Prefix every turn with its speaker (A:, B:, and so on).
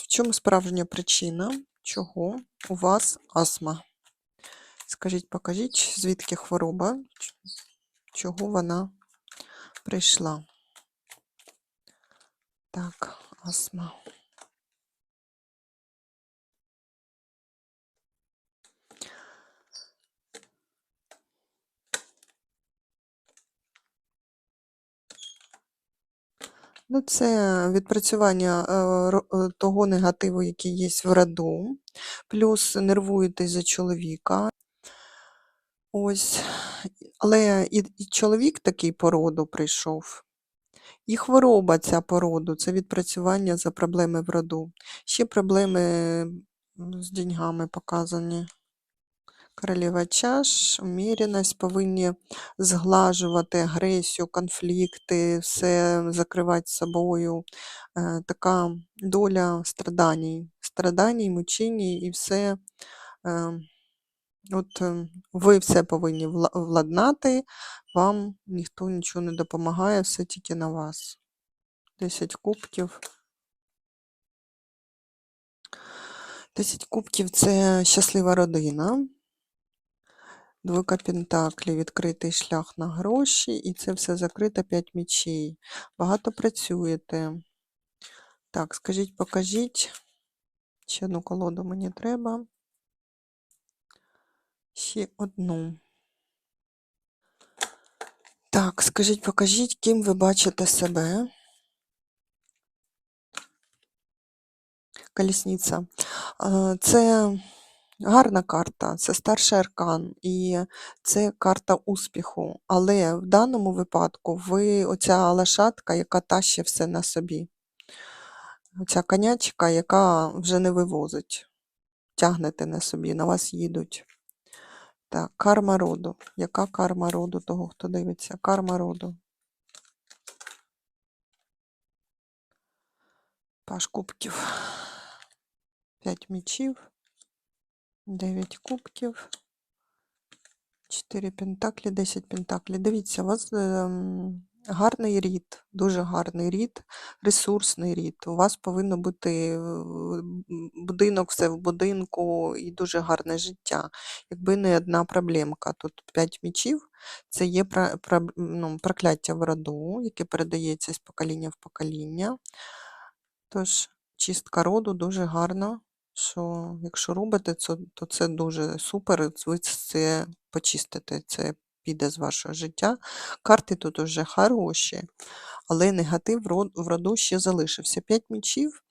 A: В чому справжня причина, чого у вас астма? Скажіть, покажіть, звідки хвороба, чого вона прийшла? Так, астма. Ну, це відпрацювання е, е, того негативу, який є в роду, плюс нервуєтесь за чоловіка. Ось. Але і, і чоловік такий по роду прийшов, і хвороба ця по роду це відпрацювання за проблеми в роду. Ще проблеми з деньгами показані. Королева чаш, уміреність повинні зглажувати агресію, конфлікти, все закривати собою. Е, така доля страданій, страданій, мучиній і все. Е, от е, ви все повинні вла- владнати, вам ніхто нічого не допомагає, все тільки на вас. 10 кубків. 10 кубків це щаслива родина. Двойка Пентаклів, відкритий шлях на гроші, і це все закрито 5 мічей. Багато працюєте. Так, скажіть, покажіть. Ще одну колоду мені треба. Ще одну. Так, скажіть, покажіть, ким ви бачите себе. Колісниця. Це гарна карта, це старший аркан, і це карта успіху. Але в даному випадку ви оця лошадка, яка тащить все на собі. Оця конячка, яка вже не вивозить. Тягнете на собі, на вас їдуть. Так, карма роду. Яка карма роду того, хто дивиться? Карма роду. Паш кубків. П'ять мічів. Дев'ять кубків. 4 пентаклі, 10 пентаклі. Дивіться, у вас ем, гарний рід, дуже гарний рід, ресурсний рід. У вас повинно бути е, будинок, все в будинку і дуже гарне життя. Якби не одна проблемка. Тут 5 мічів, це є ну, прокляття в роду, яке передається з покоління в покоління. Тож, чистка роду дуже гарна, що якщо робите, це, то це дуже супер, ви це почистите, це піде з вашого життя. Карти тут уже хороші, але негатив в роду ще залишився. П'ять мічів